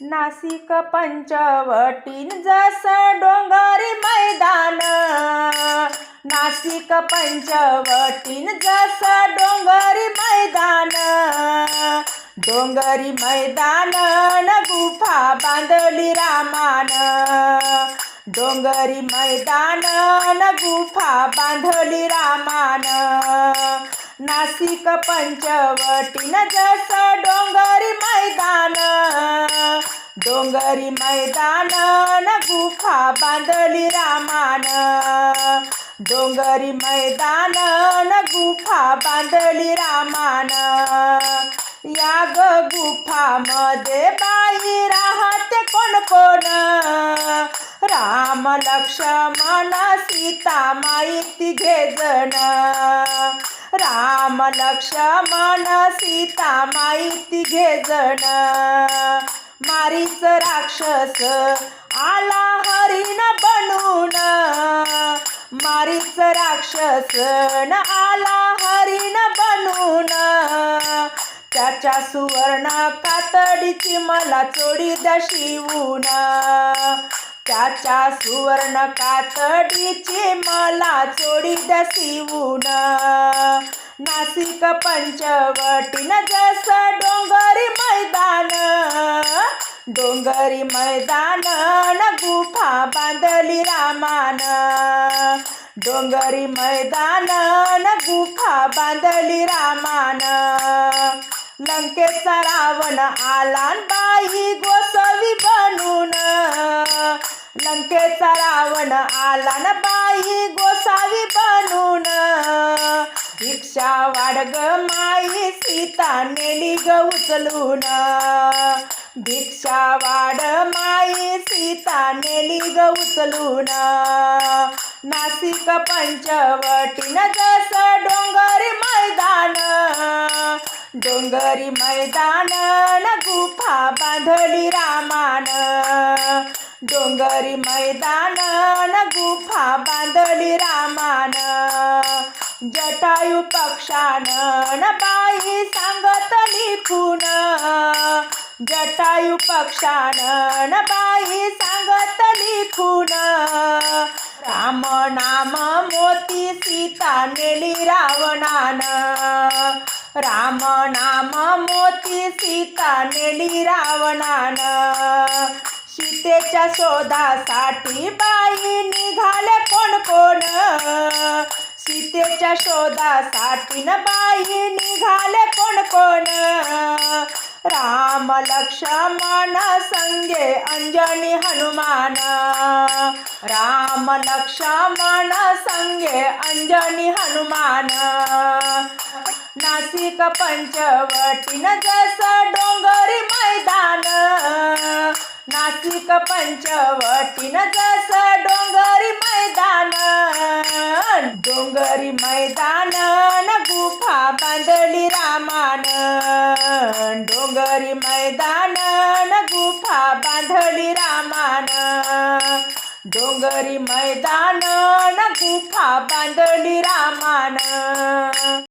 नाशिक पंचवटीन जस डोंगरी मैदान नाशिक पंचवटीन जस डोंगरी मैदान डोंगरी मैदान न गुफा बांधली रामान डोंगरी मैदान न गुफा बांधली रामान नाशिक पंचवटीन जस डोंगरी मैदान गुफा बांधली रामान. डोंगरी मैदान न गुफा बांधली रामान. या ग गुफामध्ये बाई राहते कोण कोण? राम लक्ष्मण सीता माहिती घे जण. राम लक्ष्मण सीता माहिती घे जण. मारीच राक्षस आला हरिण बनून. मारीच राक्षस न आला हरिण बनून. त्याच्या सुवर्ण कातडीची मला चोडी दशिवून त्याच्या सुवर्ण कातडीची मला चोडी द्या नासिक नाशिक पंचवटीन जस डोंगरी मैदान डोंगरी मैदान न गुफा बांधली रामान. डोंगरी मैदान न गुफा बांधली रामान. लंकेचा रावण आला बाई गोसवी बनून. लंकेचा रावण आला न बाई गोसावी बनून. रिक्षा वाडग माई सीता नेली ग उचलून. भिक्षा वाड माई सीता नेली ग उचलून. नाशिक पंचवटीन जस डोंगरी मैदान. डोंगरी मैदान न गुफा बांधली रामान. डोंगरी मैदान न गुफा बांधली रामान. जटायू पक्षान न बाई सांगत लिखून. जटायू पक्षान बाई सांगत लिखून राम नाम मोती सीता नेली रावणान. राम नाम मोती सीता नेली रावणान. सीतेच्या शोधासाठी बाई निघाले कोण कोण. सीतेच्या शोधासाठी न बाई निघाले कोण कोण. राम लक्ष्मण संगे अंजनी हनुमान राम लक्ष्मण संगे अंजनी हनुमान नाशिक पंचवटीन जस डोंगरी मैदान नाशिक पंचवटीन जस डोंगरी मैदान डोंगरी मैदान न गुफा बांधली रामान डोंगरी मैदान न गुफा बांधली रामान. डोंगरी मैदान न गुफा बांधली रामान.